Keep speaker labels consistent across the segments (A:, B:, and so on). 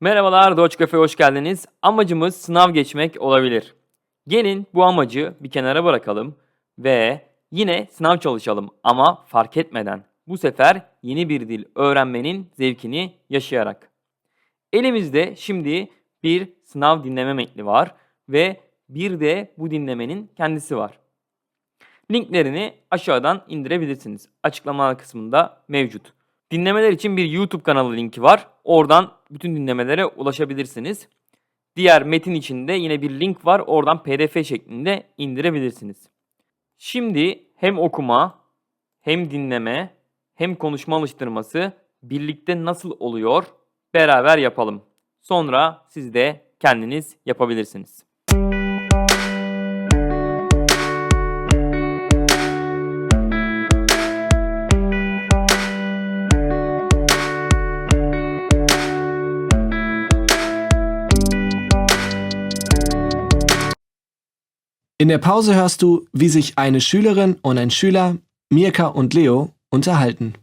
A: Merhabalar Doç Cafe hoş geldiniz. Amacımız sınav geçmek olabilir. Gelin bu amacı bir kenara bırakalım ve yine sınav çalışalım ama fark etmeden. Bu sefer yeni bir dil öğrenmenin zevkini yaşayarak. Elimizde şimdi bir sınav dinleme metni var ve bir de bu dinlemenin kendisi var. Linklerini aşağıdan indirebilirsiniz. Açıklama kısmında mevcut. Dinlemeler için bir YouTube kanalı linki var. Oradan bütün dinlemelere ulaşabilirsiniz. Diğer metin içinde yine bir link var. Oradan PDF şeklinde indirebilirsiniz. Şimdi hem okuma, hem dinleme, hem konuşma alıştırması birlikte nasıl oluyor? Beraber yapalım. Sonra siz de kendiniz yapabilirsiniz.
B: In der Pause hörst du, wie sich eine Schülerin und ein Schüler, Mirka und Leo, unterhalten.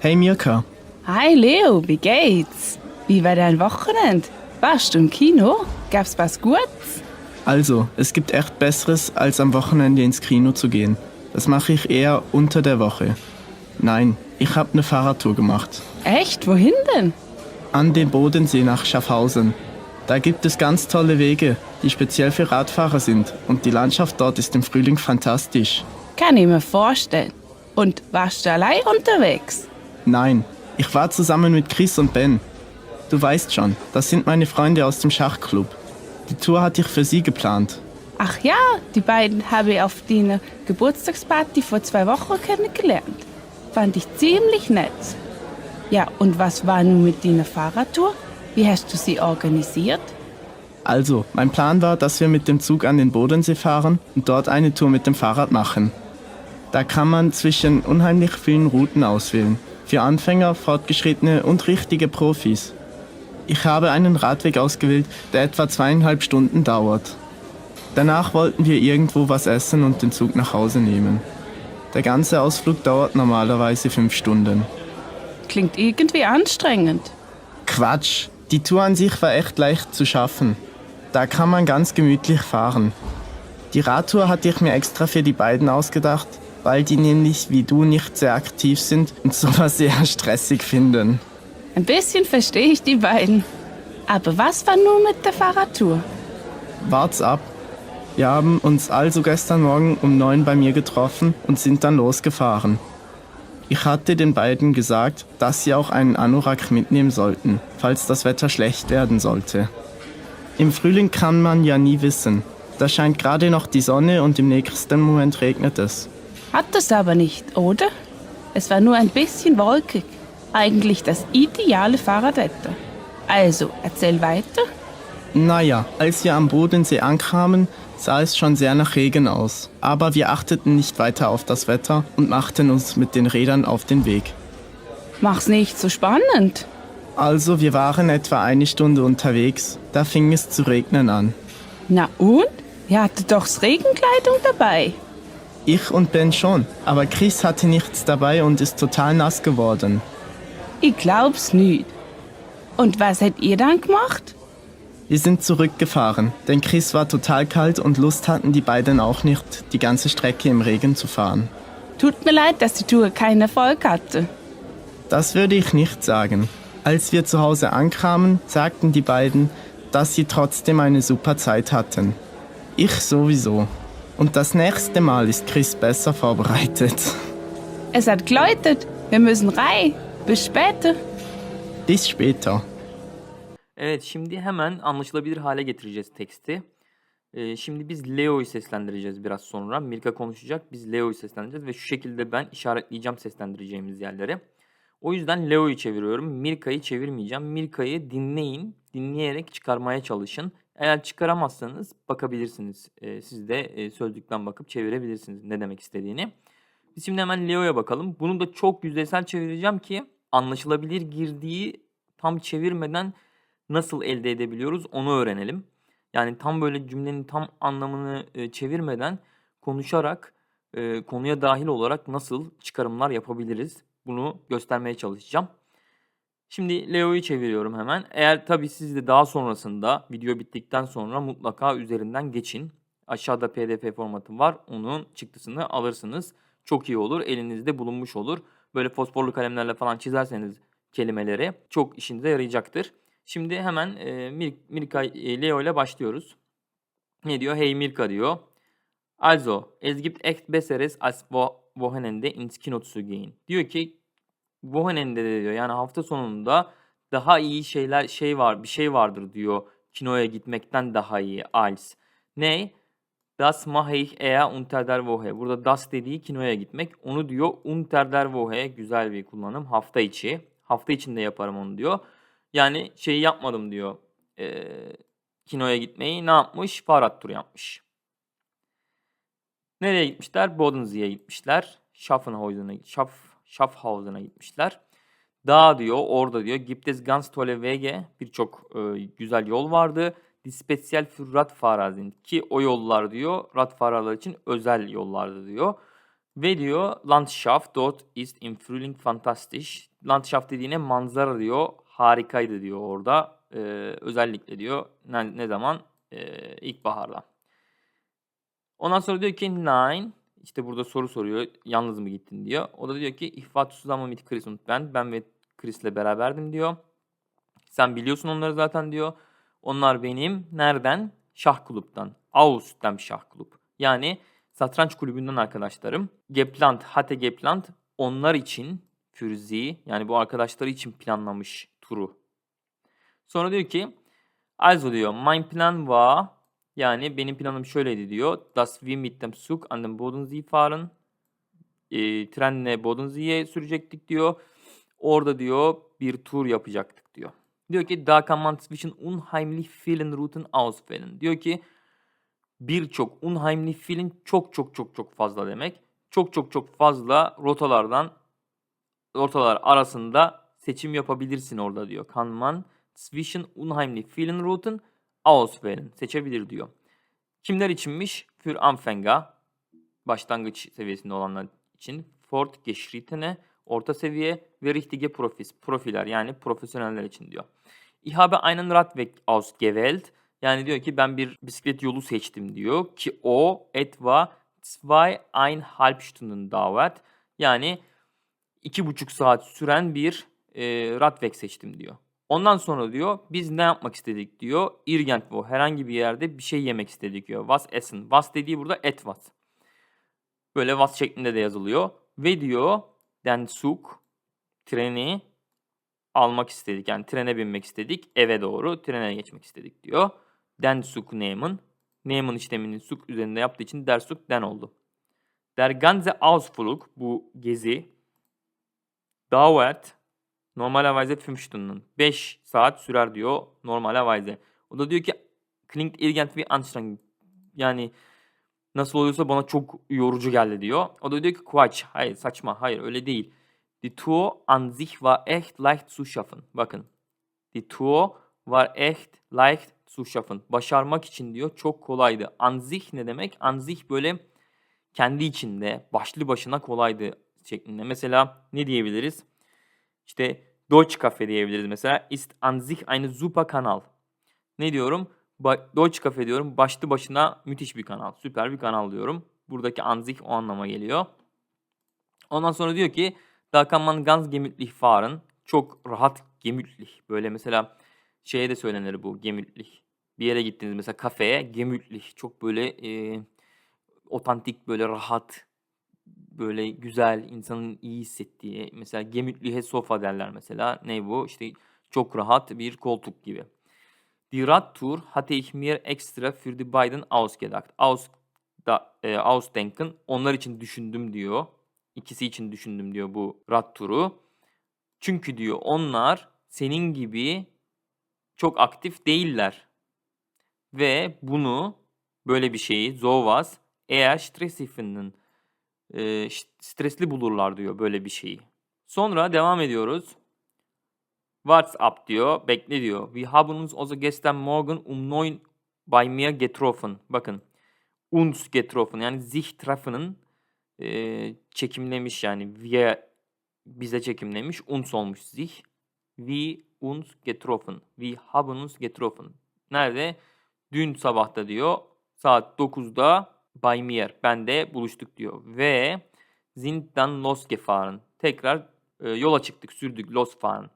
C: Hey Mirka,
D: Hi Leo, wie geht's? Wie war dein Wochenende? Warst du im Kino? Gab's was Gutes?
C: also, es gibt echt Besseres, als am Wochenende ins Kino zu gehen. Das mache ich eher unter der Woche. Nein, ich habe eine Fahrradtour gemacht.
D: Echt? Wohin denn?
C: An den Bodensee nach Schaffhausen. Da gibt es ganz tolle Wege, die speziell für Radfahrer sind. Und die Landschaft dort ist im Frühling fantastisch.
D: Kann ich mir vorstellen. Und warst du allein unterwegs?
C: Nein, ich war zusammen mit Chris und Ben. Du weißt schon, das sind meine Freunde aus dem Schachclub. Die Tour hatte ich für sie geplant.
D: Ach ja, die beiden habe ich auf deiner Geburtstagsparty vor zwei Wochen kennengelernt. Fand ich ziemlich nett. Ja, und was war nun mit deiner Fahrradtour? Wie hast du sie organisiert?
C: Also, mein Plan war, dass wir mit dem Zug an den Bodensee fahren und dort eine Tour mit dem Fahrrad machen. Da kann man zwischen unheimlich vielen Routen auswählen. Für Anfänger, Fortgeschrittene und richtige Profis. Ich habe einen Radweg ausgewählt, der etwa zweieinhalb Stunden dauert. Danach wollten wir irgendwo was essen und den Zug nach Hause nehmen. Der ganze Ausflug dauert normalerweise fünf Stunden.
D: Klingt irgendwie anstrengend.
C: Quatsch, die Tour an sich war echt leicht zu schaffen. Da kann man ganz gemütlich fahren. Die Radtour hatte ich mir extra für die beiden ausgedacht, weil die nämlich wie du nicht sehr aktiv sind und sowas sehr stressig finden.
D: Ein bisschen verstehe ich die beiden. Aber was war nun mit der Fahrradtour?
C: Wart's ab. Wir haben uns also gestern Morgen um neun bei mir getroffen und sind dann losgefahren. Ich hatte den beiden gesagt, dass sie auch einen Anorak mitnehmen sollten, falls das Wetter schlecht werden sollte. Im Frühling kann man ja nie wissen. Da scheint gerade noch die Sonne und im nächsten Moment regnet es.
D: Hat es aber nicht, oder? Es war nur ein bisschen wolkig. Eigentlich das ideale Fahrradwetter. Also, erzähl weiter.
C: Naja, als wir am Bodensee ankamen, sah es schon sehr nach Regen aus. Aber wir achteten nicht weiter auf das Wetter und machten uns mit den Rädern auf den Weg.
D: Mach's nicht so spannend.
C: Also, wir waren etwa eine Stunde unterwegs. Da fing es zu regnen an.
D: Na und? Ihr hattet doch's Regenkleidung dabei.
C: Ich und Ben schon, aber Chris hatte nichts dabei und ist total nass geworden.
D: Ich glaub's nicht. Und was habt ihr dann gemacht?
C: Wir sind zurückgefahren, denn Chris war total kalt und Lust hatten die beiden auch nicht, die ganze Strecke im Regen zu fahren.
D: Tut mir leid, dass die Tour keinen Erfolg hatte.
C: Das würde ich nicht sagen. Als wir zu Hause ankamen, sagten die beiden, dass sie trotzdem eine super Zeit hatten. Ich sowieso. Und das nächste Mal ist Chris besser vorbereitet.
D: Es hat geläutet. Wir müssen rein. Bis später.
C: Bis später.
A: Evet şimdi hemen anlaşılabilir hale getireceğiz teksti. Ee, şimdi biz Leo'yu seslendireceğiz biraz sonra. Mirka konuşacak. Biz Leo'yu seslendireceğiz ve şu şekilde ben işaretleyeceğim seslendireceğimiz yerleri. O yüzden Leo'yu çeviriyorum. Mirka'yı çevirmeyeceğim. Mirka'yı dinleyin. Dinleyerek çıkarmaya çalışın. Eğer çıkaramazsanız bakabilirsiniz. Ee, siz de e, sözlükten bakıp çevirebilirsiniz ne demek istediğini. Biz şimdi hemen Leo'ya bakalım. Bunu da çok yüzeysel çevireceğim ki anlaşılabilir girdiği tam çevirmeden nasıl elde edebiliyoruz onu öğrenelim. Yani tam böyle cümlenin tam anlamını e, çevirmeden konuşarak e, konuya dahil olarak nasıl çıkarımlar yapabiliriz bunu göstermeye çalışacağım. Şimdi Leo'yu çeviriyorum hemen. Eğer tabii siz de daha sonrasında video bittikten sonra mutlaka üzerinden geçin. Aşağıda pdf formatı var. Onun çıktısını alırsınız. Çok iyi olur. Elinizde bulunmuş olur. Böyle fosforlu kalemlerle falan çizerseniz kelimeleri çok işinize yarayacaktır. Şimdi hemen e, Mir- Mirka e, Leo ile başlıyoruz. Ne diyor? Hey Mirka diyor. Also, es gibt echt Besseres als Wo- Wochenende ins Kino zu gehen. Diyor ki Wochenende de diyor yani hafta sonunda daha iyi şeyler şey var bir şey vardır diyor kinoya gitmekten daha iyi als. Ne? Das mache ich eher unter der Woche. Burada das dediği kinoya gitmek. Onu diyor unter der Woche güzel bir kullanım hafta içi. Hafta içinde yaparım onu diyor. Yani şeyi yapmadım diyor. Eee kinoya gitmeyi ne yapmış? Fahrrad turu yapmış. Nereye gitmişler? Bodensee'ye gitmişler. Schaffenhausen'a Schaff, Schaffhausen'a gitmişler. Dağ diyor, orada diyor. Gibt es ganz tolle Wege. Birçok e, güzel yol vardı. Die speziell für Radfahrer sind. Ki o yollar diyor, Radfahrerlar için özel yollardı diyor. Ve diyor Landschaft dort ist im Frühling fantastisch. Landschaft dediğine manzara diyor. Harikaydı diyor orada. Ee, özellikle diyor. Ne, ne zaman? Ee, ilkbaharda. Ondan sonra diyor ki nein. İşte burada soru soruyor. Yalnız mı gittin diyor. O da diyor ki war zusammen mit Chris ben. Ben ve Chris'le beraberdim diyor. Sen biliyorsun onları zaten diyor. Onlar benim nereden? Şah kulüpten. Aus dem Şah kulüp. Yani satranç kulübünden arkadaşlarım. Geplant, Hate Geplant onlar için für sie yani bu arkadaşları için planlamış turu. Sonra diyor ki also diyor mein Plan war yani benim planım şöyleydi diyor. Das wir mit dem Zug an den Bodensee fahren. E, trenle Bodensee'ye sürecektik diyor. Orada diyor bir tur yapacaktık diyor. Diyor ki da kann man zwischen unheimlich vielen Routen auswählen. Diyor ki birçok unheimlich vielen çok çok çok çok fazla demek. Çok çok çok fazla rotalardan rotalar arasında seçim yapabilirsin orada diyor. Kann man zwischen unheimlich vielen Routen auswählen. Seçebilir diyor. Kimler içinmiş? Für Anfänger. Başlangıç seviyesinde olanlar için. Fortgeschrittene. Orta seviye ve richtige Profis. Profiler yani profesyoneller için diyor. Ich habe einen Radweg ausgewählt. Yani diyor ki ben bir bisiklet yolu seçtim diyor. Ki o etwa zweieinhalb Stunden dauert. Yani iki buçuk saat süren bir e, Radweg seçtim diyor. Ondan sonra diyor biz ne yapmak istedik diyor. Irgendwo herhangi bir yerde bir şey yemek istedik diyor. Was essen. Was dediği burada etwas. Böyle was şeklinde de yazılıyor. Ve diyor den Zug treni almak istedik. Yani trene binmek istedik. Eve doğru trene geçmek istedik diyor. Den Zug nehmen. Nehmen işlemini Zug üzerinde yaptığı için der Zug den oldu. Der ganze Ausflug bu gezi dauert normalerweise 5 Stunden. 5 saat sürer diyor normalerweise. O da diyor ki klingt irgendwie anstrengend. Yani nasıl oluyorsa bana çok yorucu geldi diyor. O da diyor ki Quatsch. Hayır saçma. Hayır öyle değil. Die Tour an sich war echt leicht zu schaffen. Bakın. Die Tour war echt leicht zu schaffen. Başarmak için diyor çok kolaydı. An sich ne demek? An sich böyle kendi içinde başlı başına kolaydı şeklinde. Mesela ne diyebiliriz? İşte Deutsche Cafe diyebiliriz mesela. Ist an sich eine super Kanal. Ne diyorum? Ba- Deutsche Cafe diyorum. Başlı başına müthiş bir kanal. Süper bir kanal diyorum. Buradaki an sich o anlama geliyor. Ondan sonra diyor ki Da kann man ganz gemütlich fahren. Çok rahat gemütlich. Böyle mesela şeye de söylenir bu gemütlich. Bir yere gittiniz mesela kafeye gemütlich. Çok böyle e, otantik böyle rahat böyle güzel insanın iyi hissettiği mesela gemütliche sofa derler mesela. Ne bu? İşte çok rahat bir koltuk gibi. Die Radtour hatte ich mir extra für die beiden ausgedacht. Aus, da, e, ausdenken. Onlar için düşündüm diyor. İkisi için düşündüm diyor bu rad turu. Çünkü diyor onlar senin gibi çok aktif değiller. Ve bunu böyle bir şeyi sowas eğer stressifinden e, stresli bulurlar diyor böyle bir şeyi. Sonra devam ediyoruz. WhatsApp diyor. Bekle diyor. Wir haben uns also gestern Morgen um 9 bei mir getroffen. Bakın. Uns getroffen. Yani sich treffen'ın e, çekimlemiş yani wir bize çekimlemiş. Uns olmuş sich. wie uns getroffen. Wir haben uns getroffen. Nerede? Dün sabahta diyor. Saat 9'da bei mir. Bende buluştuk diyor. Ve sind dann losgefahren. Tekrar e, yola çıktık, sürdük. Losfahren.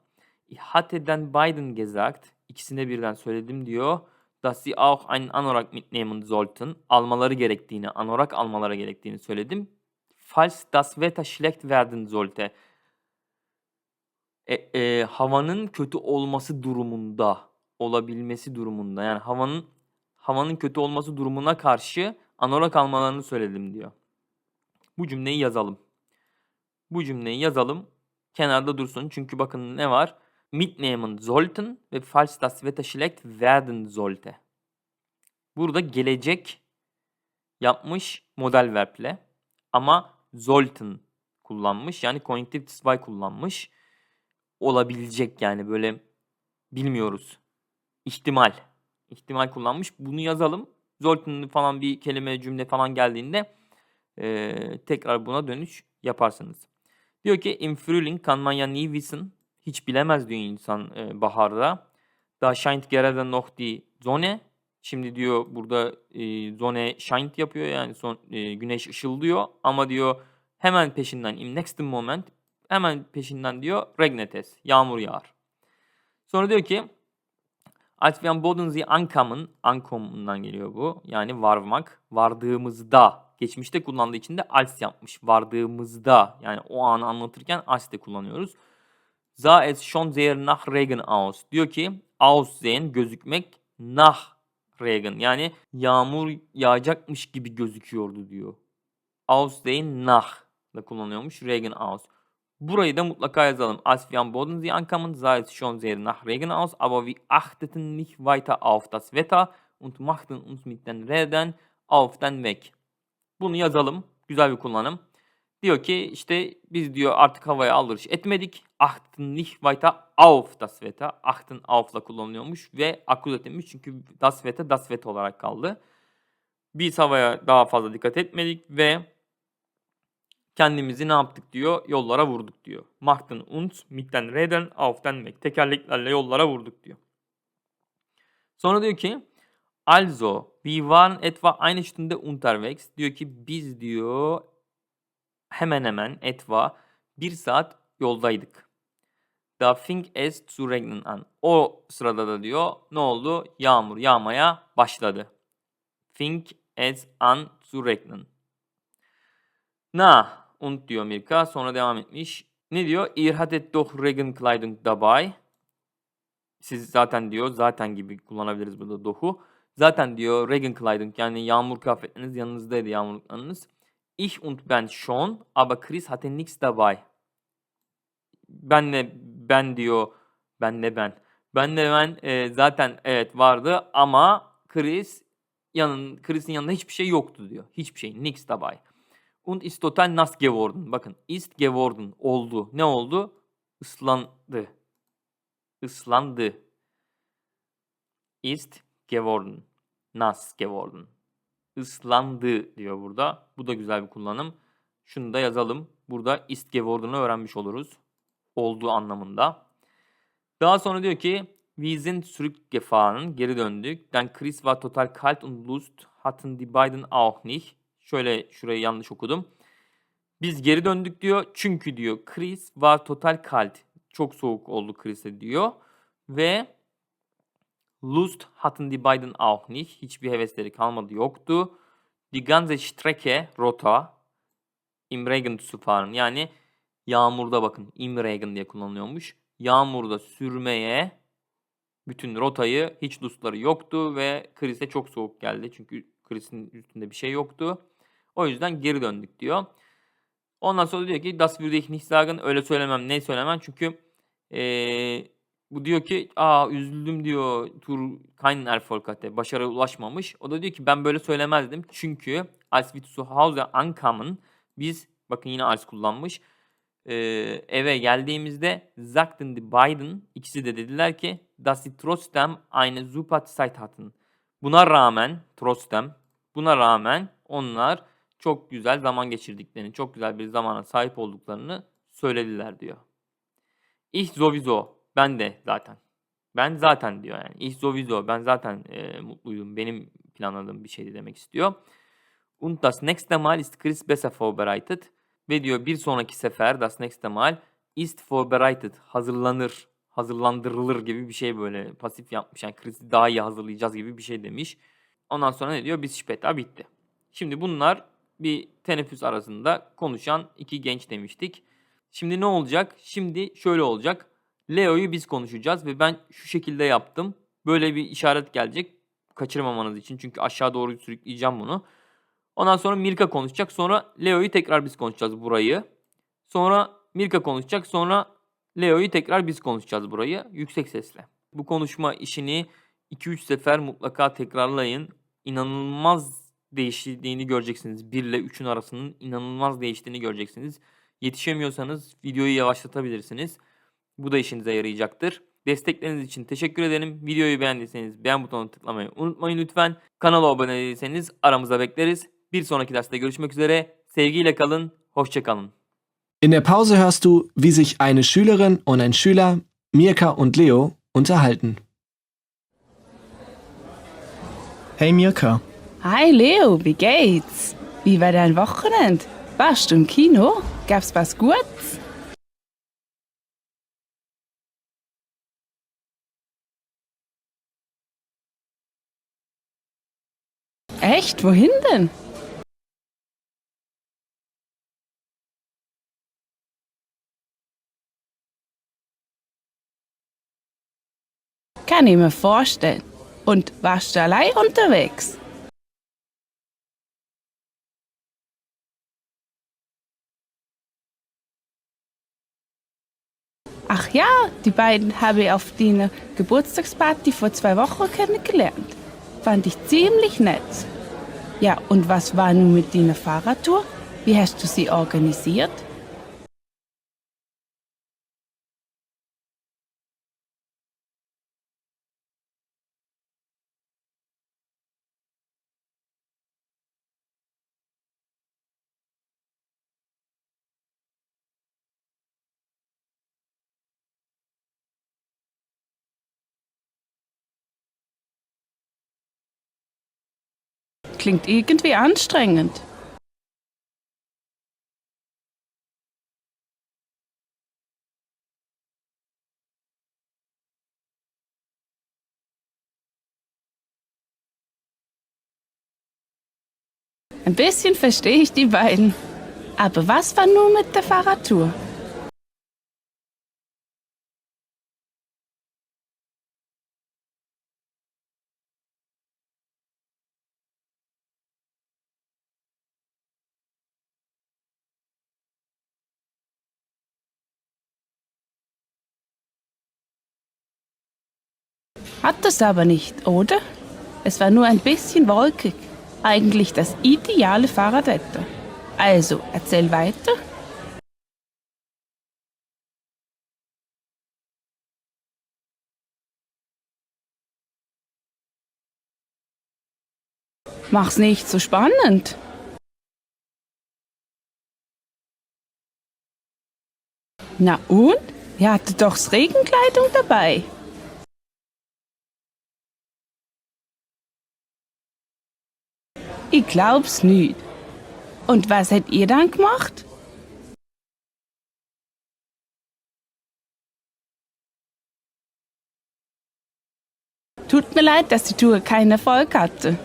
A: Ich hatte dann beiden gesagt. İkisine birden söyledim diyor. Dass sie auch einen Anorak mitnehmen sollten. Almaları gerektiğini, anorak almaları gerektiğini söyledim. Falls das Wetter schlecht werden sollte. E, e, havanın kötü olması durumunda, olabilmesi durumunda. Yani havanın havanın kötü olması durumuna karşı anorak almalarını söyledim diyor. Bu cümleyi yazalım. Bu cümleyi yazalım. Kenarda dursun. Çünkü bakın ne var? Mitnehmen sollten ve falls das Wetter schlecht werden sollte. Burada gelecek yapmış model verble ama sollten kullanmış. Yani konjunktif zwei kullanmış. Olabilecek yani böyle bilmiyoruz. İhtimal. İhtimal kullanmış. Bunu yazalım. Sollten falan bir kelime cümle falan geldiğinde eee, tekrar buna dönüş yaparsınız. Diyor ki im Frühling kann. Hiç bilemez diyor insan e, baharda. Da scheint gerade noch die Sonne. Şimdi diyor burada e, Sonne scheint yapıyor yani son, e, güneş ışıldıyor ama diyor hemen peşinden im nächsten Moment hemen peşinden diyor regnet es. Yağmur yağar. Sonra diyor ki Am Bodensee ankamen, ankomundan geliyor bu. Yani varmak, vardığımızda. Geçmişte kullandığı için de als yapmış. Vardığımızda. Yani o anı anlatırken als de kullanıyoruz. Sah es schon sehr nach Regen aus. Diyor ki aussehen gözükmek nach Regen. Yani yağmur yağacakmış gibi gözüküyordu diyor. Aussehen nach da kullanıyormuş. Regen aus. Burayı da mutlaka yazalım. Als wir am Bodensee ankamen, sah es schon sehr nach Regen aus, aber wir achteten nicht weiter auf das Wetter und machten uns mit den Rädern auf den Weg. Bunu yazalım. Güzel bir kullanım. Diyor ki işte biz diyor artık havaya aldırış etmedik. Achten nicht weiter auf das Wetter. Achten auf'la kullanılıyormuş ve akıl etmiş çünkü das Wetter das Wetter olarak kaldı. Biz havaya daha fazla dikkat etmedik ve kendimizi ne yaptık diyor? Yollara vurduk diyor. Machten uns mit den Rädern auf den Weg. Tekerleklerle yollara vurduk diyor. Sonra diyor ki Also, wir waren etwa eine Stunde unterwegs. Diyor ki biz diyor hemen hemen etwa bir saat yoldaydık. Da fing es zu regnen an. O sırada da diyor ne oldu? Yağmur yağmaya başladı. Fing es an zu regnen. Na und diyor Mirka. Sonra devam etmiş. Ne diyor? Ihr hattet doch Regenkleidung dabei. Siz zaten diyor. Zaten gibi kullanabiliriz burada dohu. Zaten diyor Regenkleidung yani yağmur kıyafetleriniz yanınızdaydı yağmurluklarınız. Ich und ben schon, aber Chris hatte nichts dabei. Benle ben diyor. Benle ben. Benle ben e, zaten evet vardı ama Chris yanın Chris'in yanında hiçbir şey yoktu diyor. Hiçbir şey. Nichts dabei. Und ist total nass geworden. Bakın ist geworden oldu. Ne oldu? Islandı. Islandı. Ist geworden. Nass geworden. Islandı diyor burada. Bu da güzel bir kullanım. Şunu da yazalım. Burada ist geworden'ı öğrenmiş oluruz. Olduğu anlamında. Daha sonra diyor ki Wir sind zurückgefahren. Geri döndük. Dann Chris war total kalt und Lust hatten die beiden auch nicht. Şöyle şurayı yanlış okudum. Biz geri döndük diyor. Çünkü diyor Chris var total kalt. Çok soğuk oldu Chris'e diyor. Ve Lust hatten die beiden auch nicht. Hiçbir hevesleri kalmadı yoktu. Die ganze Strecke rota im Regen zu fahren. Yani yağmurda bakın im Regen diye kullanılıyormuş. Yağmurda sürmeye bütün rotayı hiç lustları yoktu ve Chris'e çok soğuk geldi. Çünkü Chris'in üstünde bir şey yoktu. O yüzden geri döndük diyor. Ondan sonra diyor ki Das würde ich nicht sagen. Öyle söylemem. Ne söylemem? Çünkü eee, bu diyor ki aa üzüldüm diyor. Tur keinen Erfolg hatte. Başarıya ulaşmamış. O da diyor ki ben böyle söylemezdim. Çünkü als wir zu Hause ankamen biz bakın yine als kullanmış. Eee, eve geldiğimizde sagten die beiden ikisi de dediler ki dass sie trotzdem eine super Zeit hatten. Buna rağmen trotzdem buna rağmen onlar çok güzel zaman geçirdiklerini, çok güzel bir zamana sahip olduklarını söylediler diyor. Ich sowieso. Ben de zaten. Ben zaten diyor yani. Ich sowieso. Ben zaten e, mutluydum. Benim planladığım bir şeydi demek istiyor. Und das nächste Mal ist Chris besser vorbereitet. Ve diyor bir sonraki sefer das nächste Mal ist vorbereitet. Hazırlanır, hazırlandırılır gibi bir şey böyle pasif yapmış. Yani Chris'i daha iyi hazırlayacağız gibi bir şey demiş. Ondan sonra ne diyor? Biz später bitti. Şimdi bunlar bir teneffüs arasında konuşan iki genç demiştik. Şimdi ne olacak? Şimdi şöyle olacak. Leo'yu biz konuşacağız ve ben şu şekilde yaptım. Böyle bir işaret gelecek. Kaçırmamanız için. Çünkü aşağı doğru sürükleyeceğim bunu. Ondan sonra Mirka konuşacak. Sonra Leo'yu tekrar biz konuşacağız burayı. Sonra Mirka konuşacak. Sonra Leo'yu tekrar biz konuşacağız burayı yüksek sesle. Bu konuşma işini 2-3 sefer mutlaka tekrarlayın. İnanılmaz değiştiğini göreceksiniz. 1 ile 3'ün arasının inanılmaz değiştiğini göreceksiniz. Yetişemiyorsanız videoyu yavaşlatabilirsiniz. Bu da işinize yarayacaktır. Destekleriniz için teşekkür ederim. Videoyu beğendiyseniz beğen butonuna tıklamayı unutmayın lütfen. Kanala abone değilseniz aramıza bekleriz. Bir sonraki derste görüşmek üzere. Sevgiyle kalın, hoşça kalın.
B: In der Pause hörst du, wie sich eine Schülerin und ein Schüler, Mirka und Leo, unterhalten.
C: Hey Mirka,
D: Hi Leo, wie geht's? Wie war dein Wochenende? Warst du im Kino? Gab's was Gutes? Echt? Wohin denn? Kann ich mir vorstellen. Und warst du allein unterwegs? Ach ja, die beiden habe ich auf deiner Geburtstagsparty vor zwei Wochen kennengelernt. Fand ich ziemlich nett. Ja, und was war nun mit deiner Fahrradtour? Wie hast du sie organisiert? Klingt irgendwie anstrengend. Ein bisschen verstehe ich die beiden. Aber was war nun mit der Fahrradtour? Hat das aber nicht, oder? Es war nur ein bisschen wolkig. Eigentlich das ideale Fahrradwetter. Also, erzähl weiter. Mach's nicht so spannend. Na und? Ihr hattet doch Regenkleidung dabei. Ich glaub's nicht. Und was hättet ihr dann gemacht? Tut mir leid, dass die Tour keinen Erfolg hatte.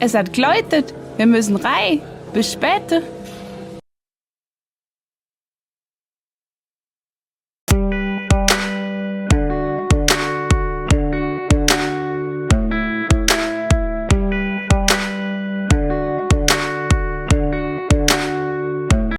D: Es hat geläutet. Wir müssen rein. Bis später.